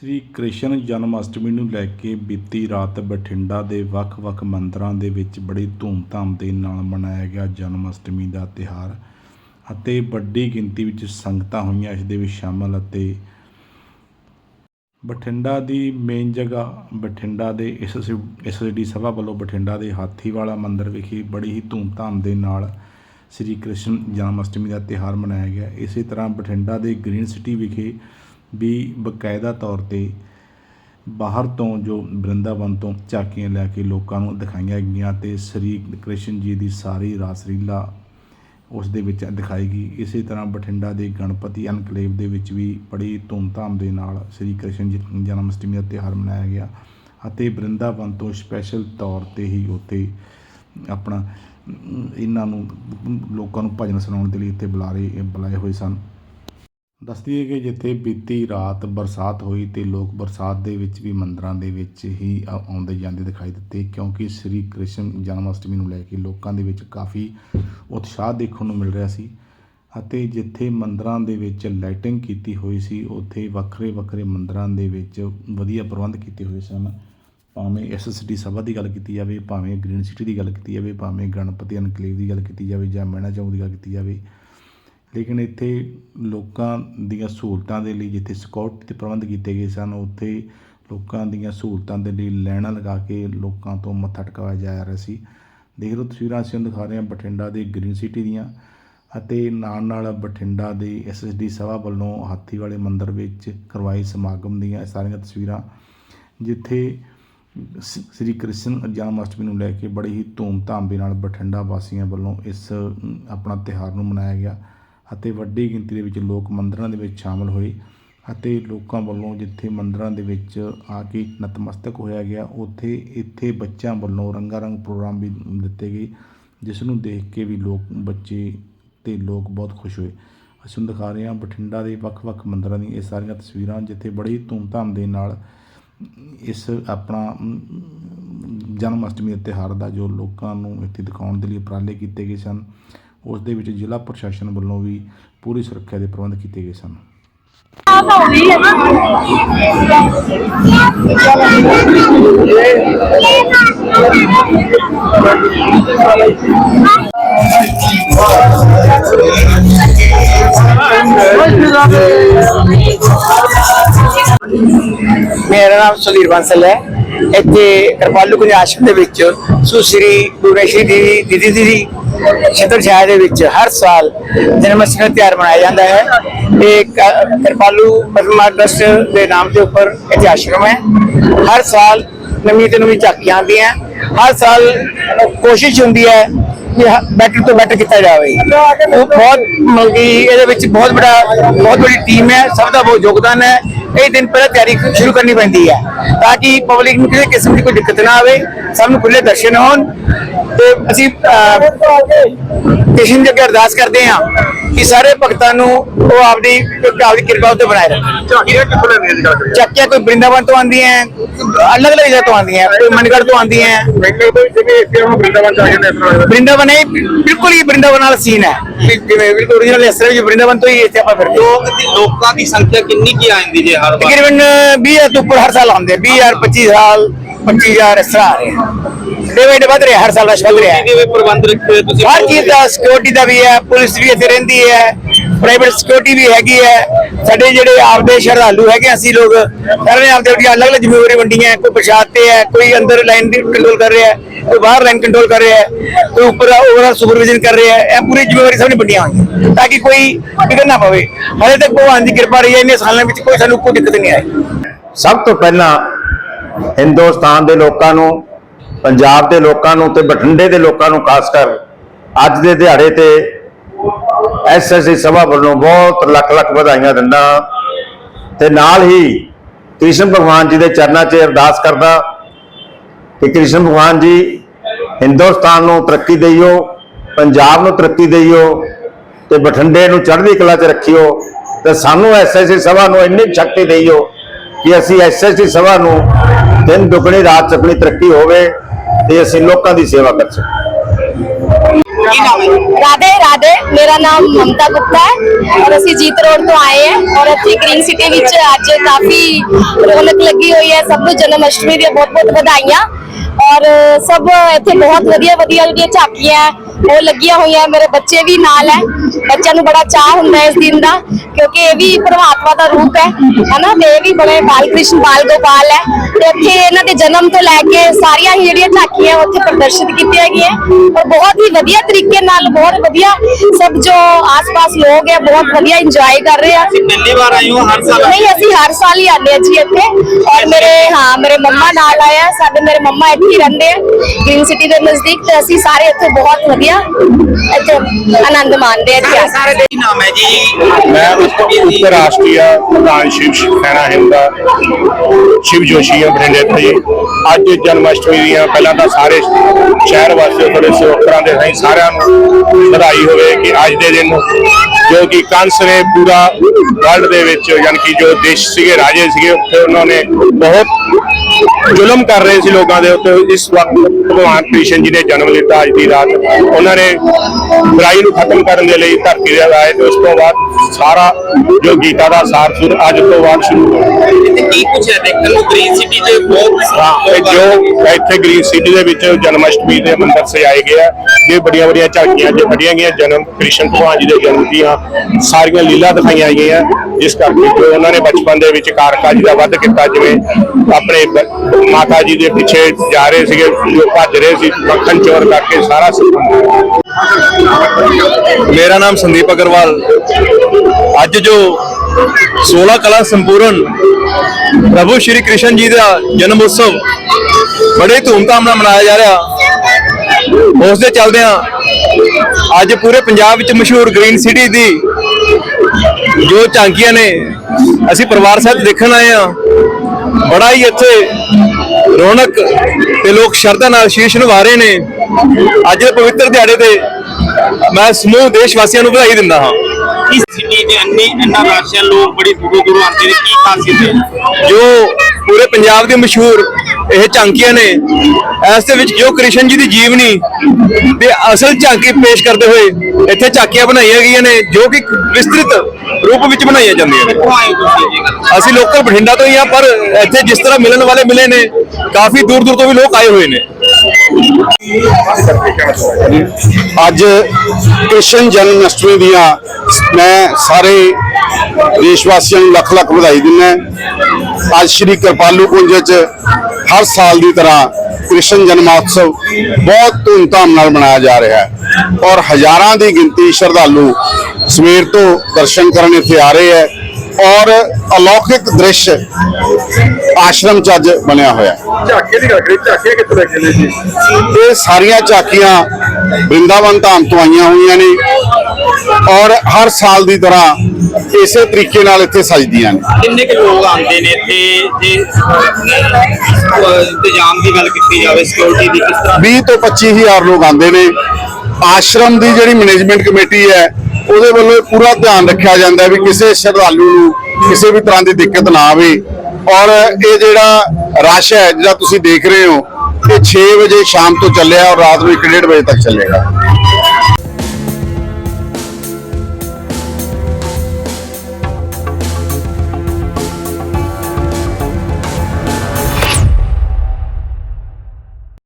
ਸ੍ਰੀ ਕ੍ਰਿਸ਼ਨ ਜਨਮ ਅਸ਼ਟਮੀ ਨੂੰ ਲੈ ਕੇ ਬੀਤੀ ਰਾਤ ਬਠਿੰਡਾ ਦੇ ਵੱਖ-ਵੱਖ ਮੰਦਰਾਂ ਦੇ ਵਿੱਚ ਬੜੀ ਧੂਮਧਾਮ ਦੇ ਨਾਲ ਮਨਾਇਆ ਗਿਆ ਜਨਮ ਅਸ਼ਟਮੀ ਦਾ ਤਿਉਹਾਰ ਅਤੇ ਵੱਡੀ ਗਿਣਤੀ ਵਿੱਚ ਸੰਗਤਾਂ ਹੋਈਆਂ ਇਸ ਦੇ ਵਿੱਚ ਸ਼ਾਮਲ ਅਤੇ ਬਠਿੰਡਾ ਦੀ ਮੇਨ ਜਗ੍ਹਾ ਬਠਿੰਡਾ ਦੇ ਇਸ ਐਸਐਸਡੀ ਸਭਾ ਵੱਲੋਂ ਬਠਿੰਡਾ ਦੇ ਹਾਥੀਵਾਲਾ ਮੰਦਿਰ ਵਿਖੇ ਬੜੀ ਹੀ ਧੂਮਧਾਮ ਦੇ ਨਾਲ ਸ੍ਰੀ ਕ੍ਰਿਸ਼ਨ ਜਨਮ ਅਸ਼ਟਮੀ ਦਾ ਤਿਉਹਾਰ ਮਨਾਇਆ ਗਿਆ। ਇਸੇ ਤਰ੍ਹਾਂ ਬਠਿੰਡਾ ਦੇ ਗ੍ਰੀਨ ਸਿਟੀ ਵਿਖੇ ਵੀ ਬਕਾਇਦਾ ਤੌਰ ਤੇ ਬਾਹਰ ਤੋਂ ਜੋ ਬ੍ਰਿੰਦਾਵਨ ਤੋਂ ਝਾਕੀਆਂ ਲੈ ਕੇ ਲੋਕਾਂ ਨੂੰ ਦਿਖਾਈਆਂ ਗਈਆਂ ਤੇ ਸ੍ਰੀ ਕ੍ਰਿਸ਼ਨ ਜੀ ਦੀ ਸਾਰੀ ਰਾਸਲੀਲਾ ਉਸ ਦੇ ਵਿੱਚ ਦਿਖਾਈ ਗਈ। ਇਸੇ ਤਰ੍ਹਾਂ ਬਠਿੰਡਾ ਦੇ ਗਣਪਤੀ ਐਨਕਲੇਵ ਦੇ ਵਿੱਚ ਵੀ ਬੜੀ ਧੂਮਧਾਮ ਦੇ ਨਾਲ ਸ੍ਰੀ ਕ੍ਰਿਸ਼ਨ ਜੀ ਜਨਮ ਅਸ਼ਟਮੀ ਦਾ ਤਿਉਹਾਰ ਮਨਾਇਆ ਗਿਆ ਅਤੇ ਬ੍ਰਿੰਦਾਵਨ ਤੋਂ ਸਪੈਸ਼ਲ ਤੌਰ ਤੇ ਹੀ ਉੱਥੇ ਆਪਣਾ ਇਹਨਾਂ ਨੂੰ, ਲੋਕਾਂ ਨੂੰ ਭਜਨ ਸੁਣਾਉਣ ਦੇ ਲਈ ਇੱਥੇ ਬੁਲਾਰੇ, ਬੁਲਾਏ ਹੋਏ ਸਨ। ਦੱਸਦੀ ਹੈ ਕਿ ਜਿੱਥੇ ਬੀਤੀ ਰਾਤ ਬਰਸਾਤ ਹੋਈ ਤੇ ਲੋਕ ਬਰਸਾਤ ਦੇ ਵਿੱਚ ਵੀ ਮੰਦਰਾਂ ਦੇ ਵਿੱਚ ਹੀ ਆਉਂਦੇ ਜਾਂਦੇ ਦਿਖਾਈ ਦਿੱਤੇ, ਕਿਉਂਕਿ ਸ੍ਰੀ ਕ੍ਰਿਸ਼ਨ ਜਨਮ ਅਸ਼ਟਮੀ ਨੂੰ ਲੈ ਕੇ ਲੋਕਾਂ ਦੇ ਵਿੱਚ ਕਾਫੀ ਉਤਸ਼ਾਹ ਦੇਖਣ ਨੂੰ ਮਿਲ ਰਿਹਾ ਸੀ ਅਤੇ ਜਿੱਥੇ ਮੰਦਰਾਂ ਦੇ ਵਿੱਚ ਲਾਈਟਿੰਗ ਕੀਤੀ ਹੋਈ ਸੀ, ਉੱਥੇ ਵੱਖਰੇ ਵੱਖਰੇ ਮੰਦਰਾਂ ਦੇ ਵਿੱਚ ਵਧੀਆ ਪ੍ਰਬੰਧ ਕੀਤੇ ਹੋਏ ਸਨ। ਭਾਵੇਂ ਐਸਐਸਡੀ ਸਭਾ ਦੀ ਗੱਲ ਕੀਤੀ ਜਾਵੇ, ਭਾਵੇਂ ਗ੍ਰੀਨ ਸਿਟੀ ਦੀ ਗੱਲ ਕੀਤੀ ਜਾਵੇ, ਭਾਵੇਂ ਗਣਪਤੀ ਐਨਕਲੇਵ ਦੀ ਗੱਲ ਕੀਤੀ ਜਾਵੇ ਜਾਂ ਮੈਣਾ ਚੌਕ ਦੀ ਗੱਲ ਕੀਤੀ ਜਾਵੇ ਲੇਕਿਨ ਇੱਥੇ ਲੋਕਾਂ ਦੀਆਂ ਸਹੂਲਤਾਂ ਦੇ ਲਈ ਜਿੱਥੇ ਸਿਕਿਉਰਿਟੀ ਦੇ ਪ੍ਰਬੰਧ ਕੀਤੇ ਗਏ ਸਨ, ਉੱਥੇ ਲੋਕਾਂ ਦੀਆਂ ਸਹੂਲਤਾਂ ਦੇ ਲਈ ਲਾਈਨਾਂ ਲਗਾ ਕੇ ਲੋਕਾਂ ਤੋਂ ਮੱਥਾ ਟਿਕਾਇਆ ਜਾ ਰਿਹਾ ਸੀ। ਦੇਖ ਲਓ ਤਸਵੀਰਾਂ, ਅਸੀਂ ਦਿਖਾ ਰਹੇ ਹਾਂ ਬਠਿੰਡਾ ਦੇ ਗ੍ਰੀਨ ਸਿਟੀ ਦੀਆਂ ਅਤੇ ਨਾਲ ਨਾਲ ਬਠਿੰਡਾ ਦੇ ਐਸਐਸਡੀ ਸਭਾ ਵੱਲੋਂ ਹਾਥੀ ਵਾਲੇ ਮੰਦਿਰ ਵਿੱਚ ਕਰਵਾਏ ਸਮਾਗਮ ਦੀਆਂ ਇਹ ਸਾਰੀਆਂ ਤਸਵੀਰਾਂ, ਜਿੱਥੇ ਸ- ਸ੍ਰੀ ਕ੍ਰਿਸ਼ਨ ਜਨਮ ਅਸ਼ਟਮੀ ਨੂੰ ਲੈ ਕੇ ਬੜੀ ਹੀ ਧੂਮਧਾਮ ਦੇ ਨਾਲ ਬਠਿੰਡਾ ਵਾਸੀਆਂ ਵੱਲੋਂ ਇਸ ਆਪਣਾ ਤਿਉਹਾਰ ਨੂੰ ਮਨਾਇਆ ਗਿਆ। ਅਤੇ ਵੱਡੀ ਗਿਣਤੀ ਦੇ ਵਿੱਚ ਲੋਕ ਮੰਦਰਾਂ ਦੇ ਵਿੱਚ ਸ਼ਾਮਲ ਹੋਏ ਅਤੇ ਲੋਕਾਂ ਵੱਲੋਂ ਜਿੱਥੇ ਮੰਦਰਾਂ ਦੇ ਵਿੱਚ ਆ ਕੇ ਨਤਮਸਤਕ ਹੋਇਆ ਗਿਆ, ਉੱਥੇ ਇੱਥੇ ਬੱਚਿਆਂ ਵੱਲੋਂ ਰੰਗਾ ਰੰਗ ਪ੍ਰੋਗਰਾਮ ਵੀ ਦਿੱਤੇ ਗਏ, ਜਿਸ ਨੂੰ ਦੇਖ ਕੇ ਵੀ ਲੋਕ, ਬੱਚੇ ਤੇ ਲੋਕ ਬਹੁਤ ਖੁਸ਼ ਹੋਏ। ਅਸੀਂ ਤੁਹਾਨੂੰ ਦਿਖਾ ਰਹੇ ਹਾਂ ਬਠਿੰਡਾ ਦੇ ਵੱਖ-ਵੱਖ ਮੰਦਰਾਂ ਦੀਆਂ ਇਹ ਸਾਰੀਆਂ ਤਸਵੀਰਾਂ, ਜਿੱਥੇ ਬੜੀ ਧੂਮਧਾਮ ਦੇ ਨਾਲ ਇਸ ਆਪਣਾ ਜਨਮ ਅਸ਼ਟਮੀ ਦੇ ਤਿਉਹਾਰ ਦਾ ਜੋ ਲੋਕਾਂ ਨੂੰ ਇੱਥੇ ਦਿਖਾਉਣ ਦੇ ਲਈ ਉਪਰਾਲੇ ਕੀਤੇ ਗਏ ਸਨ। ਉਸ ਦੇ ਵਿੱਚ ਜ਼ਿਲ੍ਹਾ ਪ੍ਰਸ਼ਾਸਨ ਵੱਲੋਂ ਵੀ ਪੂਰੀ ਸੁਰੱਖਿਆ ਦੇ ਪ੍ਰਬੰਧ ਕੀਤੇ ਗਏ ਸਨ। ਮੇਰਾ ਨਾਮ ਸੁਧੀਰ ਬੰਸਲ ਹੈ ਇੱਥੇ ਕਿਰਪਾਲੂ ਕੁੰਜ ਆਸ਼ਰਮ ਦੇ ਵਿੱਚ ਸੁਸ਼੍ਰੀ ਗੁਰੇਸ਼ੀ ਦੀ ਦੀਦੀ ਦੀ ਛਤਰ ਛਾਇਆ ਦੇ ਵਿੱਚ ਹਰ ਸਾਲ ਜਨਮ ਅਸ਼ਟਮੀ ਦਾ ਤਿਉਹਾਰ ਮਨਾਇਆ ਜਾਂਦਾ ਹੈ। ਇਹ ਕ- ਕਿਰਪਾਲੂ ਪਰਮਾ ਟਰਸਟ ਦੇ ਨਾਮ ਦੇ ਉੱਪਰ ਇੱਥੇ ਆਸ਼ਰਮ ਹੈ। ਹਰ ਸਾਲ ਨਵੀਂ ਤੋਂ ਨਵੀਂ ਝਾਕੀਆਂ ਆਉਂਦੀਆਂ। ਹਰ ਸਾਲ ਕੋਸ਼ਿਸ਼ ਹੁੰਦੀ ਹੈ ਕਿ ਬੈਟਰ ਤੋਂ ਬੈਟਰ ਕੀਤਾ ਜਾਵੇ। ਉਹ ਬਹੁਤ ਮਤਲਬ ਕਿ ਇਹਦੇ ਵਿੱਚ ਬਹੁਤ ਬੜਾ, ਬਹੁਤ ਵੱਡੀ ਟੀਮ ਹੈ। ਸਭ ਦਾ ਬਹੁਤ ਯੋਗਦਾਨ ਹੈ। ਇਹ ਦਿਨ ਪਹਿਲਾਂ ਤਿਆਰੀ ਸ਼ੁਰੂ ਕਰਨੀ ਪੈਂਦੀ ਹੈ ਤਾਂ ਕਿ ਪਬਲਿਕ ਨੂੰ ਕਿਸੇ ਕਿਸਮ ਦੀ ਕੋਈ ਦਿੱਕਤ ਨਾ ਆਵੇ ਸਭ ਨੂੰ ਖੁੱਲੇ ਦਰਸ਼ਨ ਹੋਣ ਤੇ ਅਸੀਂ ਅਹ, ਕ੍ਰਿਸ਼ਨ ਜੀ ਅੱਗੇ ਅਰਦਾਸ ਕਰਦੇ ਹਾਂ ਕਿ ਸਾਰੇ ਭਗਤਾਂ ਨੂੰ ਉਹ ਆਪਦੀ ਆਪਦੀ ਕਿਰਪਾ ਉੱਤੇ ਬਣਾਏ ਰੱਖਣ। ਚੱਕਿਆ ਕੋਈ ਬ੍ਰਿੰਦਾਵਨ ਤੋਂ ਆਉਂਦੀਆਂ ਹੈ ਅਲੱਗ ਅਲੱਗ ਜਗ੍ਹਾ ਤੋਂ ਆਉਂਦੀਆਂ ਹੈ ਕੋਈ ਮਨਗੜ ਤੋਂ ਆਉਂਦੀਆਂ ਹੈ। ਬ੍ਰਿੰਦਾਵਨ ਬ੍ਰਿੰਦਾਵਨ ਇਹ ਬਿਲਕੁਲ ਹੀ ਬ੍ਰਿੰਦਾਵਨ ਨਾਲ ਸੀਨ ਹੈ। ਵੀ ਜਿਵੇਂ ਬਿਲਕੁਲ ਓਰੀਜਨਲ ਇਸ ਤਰ੍ਹਾਂ ਵੀ ਬ੍ਰਿੰਦਾਵਨ ਤੋਂ ਹੀ ਇੱਥੇ ਆਪਾਂ ਫਿਰਦੇ ਹਾਂ। ਲੋਕ ਦੀ ਲੋਕਾਂ ਦੀ ਸੰਖਿਆ ਕਿੰਨੀ ਕੀ ਆਂਦੀ ਜੇ ਹਰ ਵਾਰ ਤਕਰੀਬਨ 20000 ਤੋਂ ਉੱਪਰ ਹਰ ਸਾਲ ਆਉਂਦੇ 20000 25000 25000 ਇਸ ਤਰ੍ਹਾਂ ਆ ਰਹੇ ਡੇ ਵੱਧ ਰਿਹਾ ਹਰ ਸਾਲ ਰਸ਼ ਵੱਧ ਰਿਹਾ। ਹੈ ਵਿੱਚ ਪ੍ਰਬੰਧ ਰੱਖੇ ਤੁਸੀਂ ਹਰ ਚੀਜ਼ ਦਾ ਸਿਕਿਉਰਿਟੀ ਦਾ ਵੀ ਹੈ ਪੁਲਿਸ ਵੀ ਇੱਥੇ ਰਹਿੰਦੀ ਹੈ ਪ੍ਰਾਈਵੇਟ ਸਿਕਿਉਰਿਟੀ ਵੀ ਹੈਗੀ ਹੈ। ਸਾਡੇ ਜਿਹੜੇ ਆਪਦੇ ਸ਼ਰਧਾਲੂ ਹੈਗੇ ਅਸੀਂ ਲੋਕ ਸਾਰਿਆਂ ਨੇ ਆਪਦੇ ਆਪਦੀਆਂ ਅਲੱਗ ਅਲੱਗ ਜ਼ਿੰਮੇਵਾਰੀ ਵੰਡੀਆਂ ਹੈ। ਕੋਈ ਪ੍ਰਸ਼ਾਦ ਤੇ ਹੈ ਕੋਈ ਅੰਦਰ ਲਾਈਨ ਦੀ ਕੰਟਰੋਲ ਕਰ ਰਿਹਾ ਹੈ ਕੋਈ ਬਾਹਰ ਲਾਈਨ ਕੰਟਰੋਲ ਕਰ ਰਿਹਾ ਹੈ ਕੋਈ ਉੱਪਰ ਓਵਰਆਲ ਸੁਪਰਵਿਜ਼ਨ ਕਰ ਰਿਹਾ ਹੈ ਇਹ ਪੂਰੀ ਜ਼ਿੰਮੇਵਾਰੀ ਸਭ ਨੇ ਵੰਡੀਆਂ ਹੋਈਆਂ ਤਾਂ ਕਿ ਕੋਈ ਫਿਕਰ ਨਾ ਪਵੇ। ਹਾਲੇ ਤੱਕ ਭਗਵਾਨ ਦੀ ਕਿਰਪਾ ਰਹੀ ਹੈ ਇੰਨੇ ਸਾਲਾਂ ਵਿੱਚ ਕੋਈ ਸਾਨੂੰ ਕੋਈ ਦਿੱਕਤ ਨਹੀਂ ਆਈ। ਸਭ ਤੋਂ ਪਹਿਲਾਂ ਹਿੰਦੁਸਤਾਨ ਦੇ ਲੋਕਾਂ ਨੂੰ ਪੰਜਾਬ ਦੇ ਲੋਕਾਂ ਨੂੰ ਤੇ ਬਠਿੰਡੇ ਦੇ ਲੋਕਾਂ ਨੂੰ ਖਾਸ ਕਰ ਅੱਜ ਦੇ ਦਿਹਾੜੇ ਤੇ ਐਸਐਸਸੀ ਸਭਾ ਵੱਲੋਂ ਬਹੁਤ ਲੱਖ ਲੱਖ ਵਧਾਈਆਂ ਦਿੰਦਾ ਤੇ ਨਾਲ ਹੀ ਕ੍ਰਿਸ਼ਨ ਭਗਵਾਨ ਜੀ ਦੇ ਚਰਨਾਂ 'ਚ ਅਰਦਾਸ ਕਰਦਾ ਕਿ ਕ੍ਰਿਸ਼ਨ ਭਗਵਾਨ ਜੀ ਹਿੰਦੁਸਤਾਨ ਨੂੰ ਤਰੱਕੀ ਦੇਈਓ, ਪੰਜਾਬ ਨੂੰ ਤਰੱਕੀ ਦੇਈਓ ਤੇ ਬਠਿੰਡੇ ਨੂੰ ਚੜ੍ਹਦੀ ਕਲਾ 'ਚ ਰੱਖਿਓ ਤੇ ਸਾਨੂੰ ਐਸਐਸਸੀ ਸਭਾ ਨੂੰ ਇੰਨੀ ਕੁ ਸ਼ਕਤੀ ਦੇਈਓ ਕਿ ਅਸੀਂ ਐਸਐਸਸੀ ਸਭਾ ਨੂੰ ਦਿਨ ਦੁਗਣੀ ਰਾਤ ਚਪਣੀ ਤਰੱਕੀ ਹੋਵੇ। ਤੇ ਅਸੀਂ ਲੋਕਾਂ ਦੀ ਸੇਵਾ ਕਰ ਸਕੀਏ ਕੀ ਨਾਮ ਹੈ ਰਾਧੇ ਰਾਧੇ ਮੇਰਾ ਨਾਮ ਮਮਤਾ ਗੁਪਤਾ ਹੈ ਔਰ ਅਸੀਂ ਜੀਤ ਰੋਡ ਤੋਂ ਆਏ ਹਾਂ ਔਰ ਇੱਥੇ ਗ੍ਰੀਨ ਸਿਟੀ ਵਿੱਚ ਅੱਜ ਕਾਫੀ ਰੌਣਕ ਲੱਗੀ ਹੋਈ ਹੈ ਸਭ ਨੂੰ ਜਨਮ ਅਸ਼ਟਮੀ ਦੀਆਂ ਬਹੁਤ ਬਹੁਤ ਵਧਾਈਆਂ ਔਰ ਸਭ ਇੱਥੇ ਬਹੁਤ ਵਧੀਆ ਵਧੀਆ ਜਿਹੜੀਆਂ ਝਾਕੀਆਂ ਹੈ, ਉਹ ਲੱਗੀਆਂ ਹੋਈਆਂ ਮੇਰੇ ਬੱਚੇ ਵੀ ਨਾਲ ਹੈ। ਬੱਚਿਆਂ ਨੂੰ ਬੜਾ ਚਾਹ ਹੁੰਦਾ ਇਸ ਦਿਨ ਦਾ ਕਿਉਂਕਿ ਇਹ ਵੀ ਪਰਮਾਤਮਾ ਦਾ ਰੂਪ ਹੈ ਹਨਾ? ਤੇ ਇਹ ਵੀ ਬੜੇ ਬਾਲ ਕ੍ਰਿਸ਼ਨ ਬਾਲ ਗੋਪਾਲ ਹੈ। ਤੇ ਇੱਥੇ ਇਹਨਾਂ ਦੇ ਜਨਮ ਤੋਂ ਲੈ ਕੇ ਸਾਰੀਆਂ ਹੀ ਜਿਹੜੀਆਂ ਝਾਕੀਆਂ ਉੱਥੇ ਪ੍ਰਦਰਸ਼ਿਤ ਕੀਤੀਆਂ ਗਈਆਂ। ਔਰ ਬਹੁਤ ਹੀ ਵਧੀਆ ਤਰੀਕੇ ਨਾਲ ਬਹੁਤ ਵਧੀਆ ਸਭ ਜੋ ਆਸ-ਪਾਸ ਲੋਕ ਹੈ ਬਹੁਤ ਵਧੀਆ ਇੰਜੋਏ ਕਰ ਰਹੇ ਆ। ਪਹਿਲੀ ਵਾਰ ਆਏ ਹੋ ਹਰ ਸਾਲ ਨਹੀਂ ਅਸੀਂ ਹਰ ਸਾਲ ਹੀ ਆਉਂਦੇ ਹਾਂ ਜੀ ਇੱਥੇ। ਔਰ ਮੇਰੇ ਹਾਂ ਮੇਰੇ ਮੰਮਾ ਨਾਲ ਆਏ ਆ ਸਾਡੇ ਮੇਰੇ ਮੰਮਾ ਇੱਥੇ ਹੀ ਰਹਿੰਦੇ ਆ ਗ੍ਰੀਨ ਸਿਟੀ ਦੇ ਨਜ਼ਦੀਕ। ਤੇ ਅਸੀਂ ਸਾਰੇ ਇੱਥੇ ਬਹੁਤ ਵਧੀਆ ਇੱਥੇ ਆਨੰਦ ਮਾਣਦੇ ਆ ਆ ਕੇ। ਸਾਰੇ ਕੀ ਨਾਮ ਹੈ ਜੀ? ਮੈਂ ਉਪ ਰਾਸ਼ਟਰੀ ਪ੍ਰਧਾਨ ਸ਼ਿਵ ਸੈਨਾ ਹਿੰਦ ਦਾ ਸ਼ਿਵ ਜੋਸ਼ੀ ਆ ਬਠਿੰਡੇ ਤੋਂ ਜੀ। ਅੱਜ ਜਨਮ ਅਸ਼ਟਮੀ ਦੀਆਂ ਪਹਿਲਾਂ ਤਾਂ ਸਾਰੇ ਸ਼ਹਿਰ ਵਾਸੀਆਂ ਤੁਹਾਡੇ ਸੇਵਕਾਂ ਦੇ ਅਸੀਂ ਸਾਰਿਆਂ ਨੂੰ ਵਧਾਈ ਹੋਵੇ ਕਿ ਅੱਜ ਦੇ ਦਿਨ ਜੋ ਕਿ ਕੰਸ ਨੇ ਪੂਰਾ ਵਰਲਡ ਦੇ ਵਿੱਚ ਯਾਨੀ ਕਿ ਜੋ ਦੇਸ਼ ਸੀਗੇ ਰਾਜੇ ਸੀਗੇ ਉੱਥੇ ਉਹਨਾਂ ਨੇ ਬਹੁਤ ਜ਼ੁਲਮ ਕਰ ਰਹੇ ਸੀ ਲੋਕਾਂ ਦੇ ਉੱਤੇ। ਇਸ ਵਕਤ ਭਗਵਾਨ ਕ੍ਰਿਸ਼ਨ ਜੀ ਨੇ ਜਨਮ ਲਿੱਤਾ ਅੱਜ ਦੀ ਰਾਤ। ਉਹਨਾਂ ਨੇ ਬੁਰਾਈ ਨੂੰ ਖਤਮ ਕਰਨ ਦੇ ਲਈ ਧਰਤੀ ਦੇ ਆਏ। ਤੇ ਉਸ ਤੋਂ ਬਾਅਦ ਸਾਰਾ ਜੋ ਗੀਤਾ ਦਾ ਸਾਰ ਸੁਰ ਅੱਜ ਤੋਂ ਬਾਅਦ ਸ਼ੁਰੂ ਹੋਇਆ। ਕੀ ਕੁਝ ਹੈ ਦੇਖਣ ਨੂੰ? ਗ੍ਰੀਨ ਸਿਟੀ 'ਚ ਬਹੁਤ ਜੋ ਇੱਥੇ ਗ੍ਰੀਨ ਸਿਟੀ ਦੇ ਵਿੱਚ ਜਨਮ ਅਸ਼ਟਮੀ ਦੇ ਮੰਦਿਰ ਸਜਾਏ ਗਏ ਆ। ਇਹ ਬੜੀਆਂ ਬੜੀਆਂ ਝਾਕੀਆਂ ਜੇ ਕੱਢੀਆਂ ਗਈਆਂ। ਜਨਮ ਕ੍ਰਿਸ਼ਨ ਭਗਵਾਨ ਜੀ ਦੇ ਜਨਮ ਦੀਆਂ ਸਾਰੀਆਂ ਲੀਲਾ ਦਿਖਾਈਆਂ ਗਈਆਂ। ਜਿਸ ਕਰਕੇ ਜੋ ਉਹਨਾਂ ਨੇ ਬਚਪਨ ਦੇ ਵਿੱਚ ਕਾਰਕਾ ਜੀ ਦਾ ਵੱਧ ਕੀਤਾ ਜਿਵੇਂ ਆਪਣੇ ਮਾਤਾ ਜੀ ਦੇ ਪਿੱਛੇ ਜਾ ਰਹੇ ਸੀਗੇ, ਜੋ ਭੱਜ ਰਹੇ ਸੀ ਮੱਖਣ ਚੋਰ ਕਰਕੇ ਸਾਰਾ ਸਿਸਟਮ ਮੇਰਾ ਨਾਮ ਸੰਦੀਪ ਅਗਰਵਾਲ। ਅੱਜ ਜੋ 16 ਕਲਾ ਸੰਪੂਰਨ ਪ੍ਰਭੂ ਸ਼੍ਰੀ ਕ੍ਰਿਸ਼ਨ ਜੀ ਦਾ ਜਨਮ ਉਤਸਵ ਬੜੇ ਧੂਮਧਾਮ ਨਾਲ ਮਨਾਇਆ ਜਾ ਰਿਹਾ। ਉਸ ਦੇ ਚੱਲਦਿਆਂ ਅੱਜ ਪੂਰੇ ਪੰਜਾਬ ਵਿੱਚ ਮਸ਼ਹੂਰ ਗ੍ਰੀਨ ਸਿਟੀ ਦੀ ਜੋ ਝਾਂਕੀਆਂ ਨੇ, ਅਸੀਂ ਪਰਿਵਾਰ ਸਾਹਿਬ ਦੇਖਣ ਆਏ ਆ ਬੜਾ ਹੀ ਇੱਥੇ ਰੌਣਕ ਤੇ ਲੋਕ ਸ਼ਰਧਾ ਨਾਲ ਸ਼ੀਸ਼ ਨਿਭਾ ਰਹੇ ਨੇ। ਅੱਜ ਦੇ ਪਵਿੱਤਰ ਦਿਹਾੜੇ ਤੇ ਮੈਂ ਸਮੂਹ ਦੇਸ਼ ਵਾਸੀਆਂ ਨੂੰ ਵਧਾਈ ਦਿੰਦਾ ਹਾਂ। ਇਸ ਸਿਟੀ 'ਚ ਇੰਨੀ ਇੰਨਾ ਰਸ਼ ਹੈ ਲੋਕ ਬੜੀ ਦੂਰੋਂ ਦੂਰੋਂ ਆਉਂਦੇ ਨੇ ਕੀ ਖਾਸੀਅਤ ਹੈ ਜੋ ਪੂਰੇ ਪੰਜਾਬ ਦੇ ਮਸ਼ਹੂਰ ਇਹ ਝਾਂਕੀਆਂ ਨੇ ਇਸ ਦੇ ਵਿੱਚ ਜੋ ਕ੍ਰਿਸ਼ਨ ਜੀ ਦੀ ਜੀਵਨੀ ਤੇ ਅਸਲ ਝਾਂਕੀ ਪੇਸ਼ ਕਰਦੇ ਹੋਏ ਇੱਥੇ ਝਾਕੀਆਂ ਬਣਾਈਆਂ ਗਈਆਂ ਨੇ ਜੋ ਕਿ ਵਿਸਤ੍ਰਿਤ ਰੂਪ ਵਿੱਚ ਬਣਾਈਆਂ ਜਾਂਦੀਆਂ ਨੇ। ਅਸੀਂ ਲੋਕਲ ਬਠਿੰਡਾ ਤੋਂ ਹੀ ਆ ਪਰ ਇੱਥੇ ਜਿਸ ਤਰ੍ਹਾਂ ਮਿਲਣ ਵਾਲੇ ਮਿਲੇ ਨੇ, ਕਾਫੀ ਦੂਰ ਦੂਰ ਤੋਂ ਵੀ ਲੋਕ ਆਏ ਹੋਏ ਨੇ। ਅੱਜ ਕ੍ਰਿਸ਼ਨ ਜਨਮ ਅਸ਼ਟਮੀ ਦੀਆਂ ਮੈਂ ਸਾਰੇ ਦੇਸ਼ ਵਾਸੀਆਂ ਨੂੰ ਲੱਖ ਲੱਖ ਵਧਾਈ ਦਿੰਦਾ ਅੱਜ ਸ਼੍ਰੀ ਕਿਰਪਾਲੂ ਕੁੰਜ ਵਿੱਚ ਹਰ ਸਾਲ ਦੀ ਤਰ੍ਹਾਂ ਕ੍ਰਿਸ਼ਨ ਜਨਮੋਤਸਵ ਬਹੁਤ ਧੂਮਧਾਮ ਨਾਲ ਮਨਾਇਆ ਜਾ ਰਿਹਾ ਹੈ ਔਰ ਹਜ਼ਾਰਾਂ ਦੀ ਗਿਣਤੀ ਸ਼ਰਧਾਲੂ ਸਵੇਰ ਤੋਂ ਦਰਸ਼ਨ ਕਰਨ ਇੱਥੇ ਆ ਰਹੇ ਹੈ ਔਰ ਅਲੌਕਿਕ ਦ੍ਰਿਸ਼ ਆਸ਼ਰਮ ਚ ਅੱਜ ਬਣਿਆ ਹੋਇਆ ਹੈ। ਝਾਕੀਆਂ ਦੀ ਗੱਲ ਕਰੀ ਝਾਕੀਆਂ ਕਿੱਥੋਂ ਲੈ ਕੇ ਨੇ ਜੀ? ਇਹ ਸਾਰੀਆਂ ਝਾਕੀਆਂ ਬ੍ਰਿੰਦਾਵਨ ਧਾਮ ਤੋਂ ਆਈਆਂ ਹੋਈਆਂ ਨੇ ਔਰ ਹਰ ਸਾਲ ਦੀ ਤਰ੍ਹਾਂ ਇਸੇ ਤਰੀਕੇ ਨਾਲ ਇੱਥੇ ਸਜਦੀਆਂ ਨੇ। ਕਿੰਨੇ ਕੁ ਲੋਕ ਆਉਂਦੇ ਨੇ ਇੱਥੇ? ਜੇ ਇੰਤਜ਼ਾਮ ਦੀ ਗੱਲ ਕੀਤੀ ਜਾਵੇ ਸਿਕਿਉਰਿਟੀ ਦੀ ਕਿਸ ਤਰ੍ਹਾਂ? 20 ਤੋਂ 25 ਹਜ਼ਾਰ ਲੋਕ ਆਉਂਦੇ ਨੇ। ਆਸ਼ਰਮ ਦੀ ਜਿਹੜੀ ਮੈਨੇਜਮੈਂਟ ਕਮੇਟੀ ਹੈ ਉਹਦੇ ਵੱਲੋਂ ਇਹ ਪੂਰਾ ਧਿਆਨ ਰੱਖਿਆ ਜਾਂਦਾ ਵੀ ਕਿਸੇ ਸ਼ਰਧਾਲੂ ਨੂੰ ਕਿਸੇ ਵੀ ਤਰ੍ਹਾਂ ਦੀ ਦਿੱਕਤ ਨਾ ਆਵੇ। ਔਰ ਇਹ ਜਿਹੜਾ ਰਸ਼ ਹੈ, ਜਿਹੜਾ ਤੁਸੀਂ ਦੇਖ ਰਹੇ ਹੋ, ਇਹ 6 ਵਜੇ ਸ਼ਾਮ ਤੋਂ ਚੱਲਿਆ ਔਰ ਰਾਤ ਨੂੰ 1:30 ਵਜੇ ਤੱਕ ਚੱਲੇਗਾ।